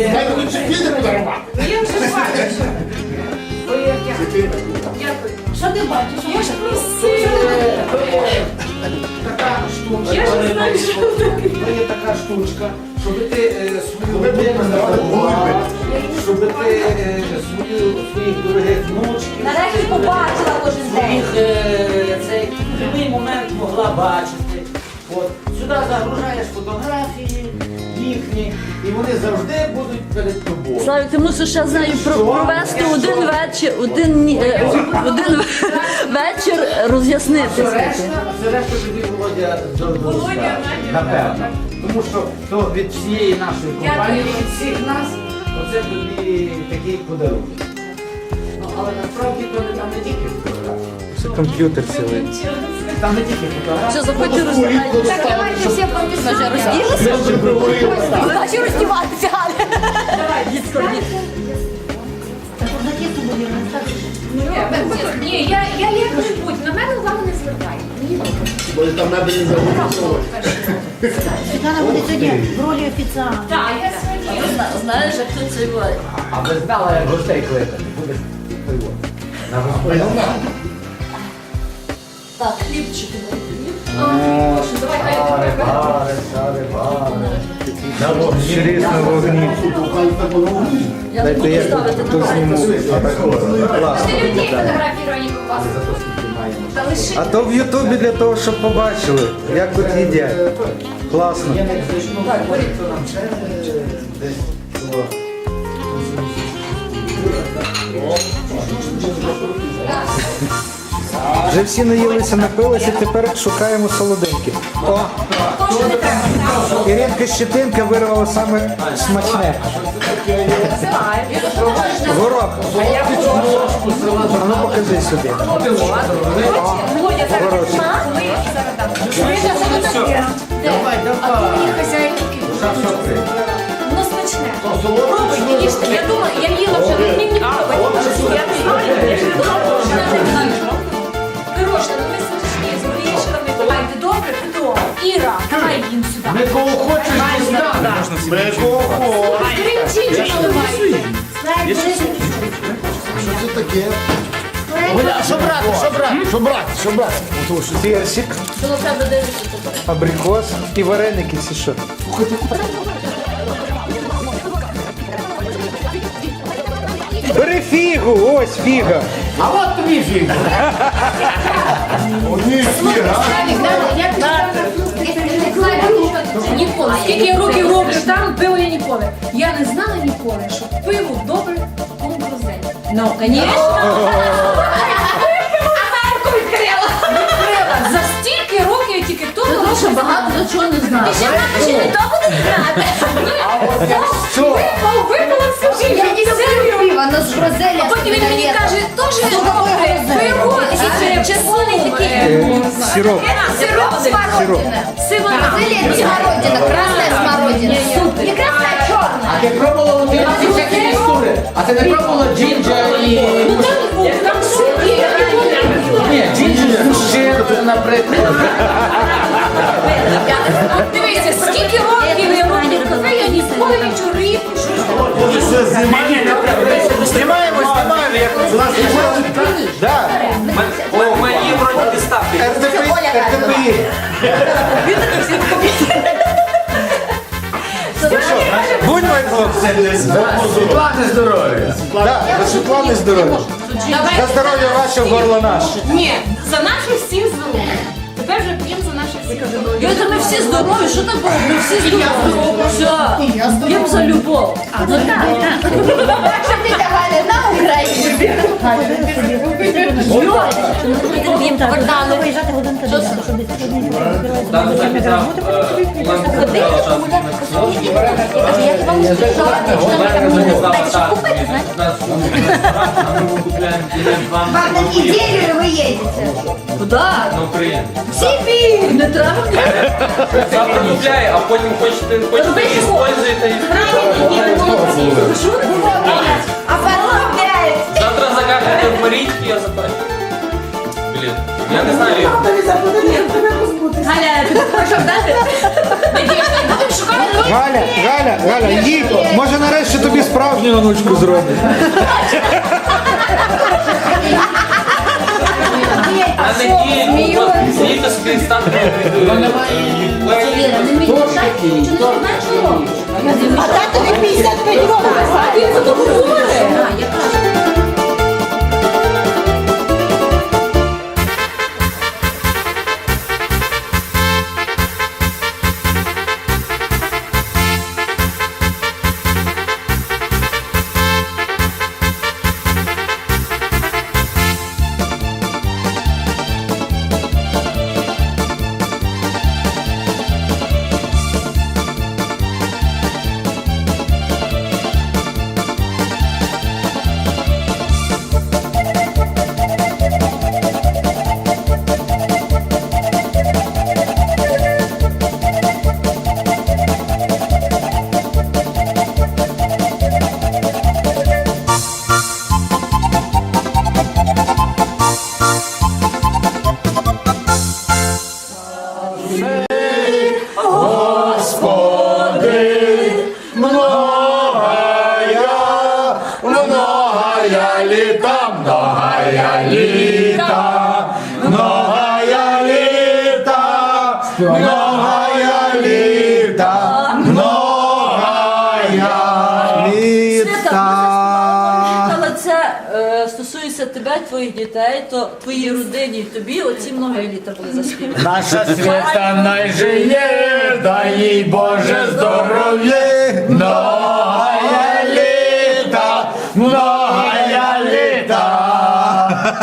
є. Дай лучше піде подарувати. Ну я вже бачу. Ой. Дякую. Що ти бачиш? Я ж Це є така штучка. Я ж не знаю, що Це є така штучка, щоб ти е, свою Ви будете нагодувала, щоб ти е, свою, своїх дорогих внучків, Нарешті побачила кожен день. своїх е, цей в будь-який момент могла бачити. От. Сюди загружаєш фотографії їхні, і вони завжди будуть перед тобою. Славік, ти мусиш ще з нею про- провести один вечір, один, ні- е, один вечір роз'яснити. Все решта, все решта тобі Володя Володя. Надя, Напевно. Тому що то від всієї нашої компанії, від всіх нас, оце тобі такий подарунок. Ну, але насправді то не там не тільки фотографії. Це комп'ютер цілий. Там не тільки фотографії. Що заходьте роздягайте. Так давайте всі Ми вже розділися? Ми вже приговорилися. Хочу роздіватися, Галя. Ні, я, я як-небудь, на мене увагу не звертай. Бо там треба не забути. Світлана буде сьогодні в ролі офіціанта. Так, я сьогодні. Знаєш, як тут це буває? А ви знали, як гостей кликати? Буде пиво. На господи. Так, хлібчики. Давай, хай я Бари, на вогні. Дайте я тут зніму. Класно. А то в Ютубі для того, щоб побачили, як тут їдять. Класно. Вже всі наїлися, напилися, тепер шукаємо солоденькі. О, Іринка Щетинка вирвала саме смачне. Горох. А ну покажи сюди. Дам. Давай, давай. Мені смачне. Пробуй, їжте. Я думала, я їла вже, ну мені не подобається. Я не знаю, я не знаю. Пирожне, ну Ми кого хочеш дізнати. Ми кого хочеш. Що це таке? Що брати, що брати, що брати, що брати? Персик, абрикос і вареники ці що. Бери фігу, ось фіга. А от тобі фільм. Одні фіга. Ніколи. Скільки я років роблю там, пиво я ніколи. Я не знала ніколи, що пиво добре комброзель. Ну, звісно. За стільки років я тільки то Тому що багато до чого не знаю. Ти ще не то буде знати. Випав, випала. Я не люблю пиво, но з Бразилії. А потім він мені каже, теж пиво, червоний такий. Е, Сироп. Сироп Смородина. Сивана. Бразилия это смородина, красная смородина. Не красная, а черная. А ти пробувала ті всякі мікстури? А ти не пробувала джинджа і... Ну. Ні, мужчина, наприклад. Дивися, скільки Знімаємо, знімаємо. Да. Ой, у мене є вроді підставки. РТП, РТПІ. Будь мої хлопці. Світлане здоров'я. Да, за Світлани здоров'я. За здоров'я ваше горло наше. Ні, за наших всіх здоров'я. Тепер вже п'ємо за наших всіх здоров'я. Йота, ми всі здорові, що такого? Ми всі здорові. Все. А. Ну так, так. Що ти давали на Україні? Квартали. Там записав Оленка сказала, що Вам на неделю вы едете. Куди? на Україну. Сибирь. Не треба мені. Завтра купляє, а потім хочете, хочете используєте. А потом опять. Я не знаю. Галя, ти хочеш дати? Будемо шукати Галя, Галя, Галя, їдь. Може нарешті мені онучку зробить. А не ті, літо собі стати. Віра, не мій лишай, чи не знаєш, що робиш? А татові 55 років. А він Многая літа, многая літа, многая літа, многая літа, многая Літа. Але це е, стосується тебе, твоїх дітей, то твоїй родині і тобі оці много літа були заспівані. Наша свята найжиє, дай їй Боже здоров'я,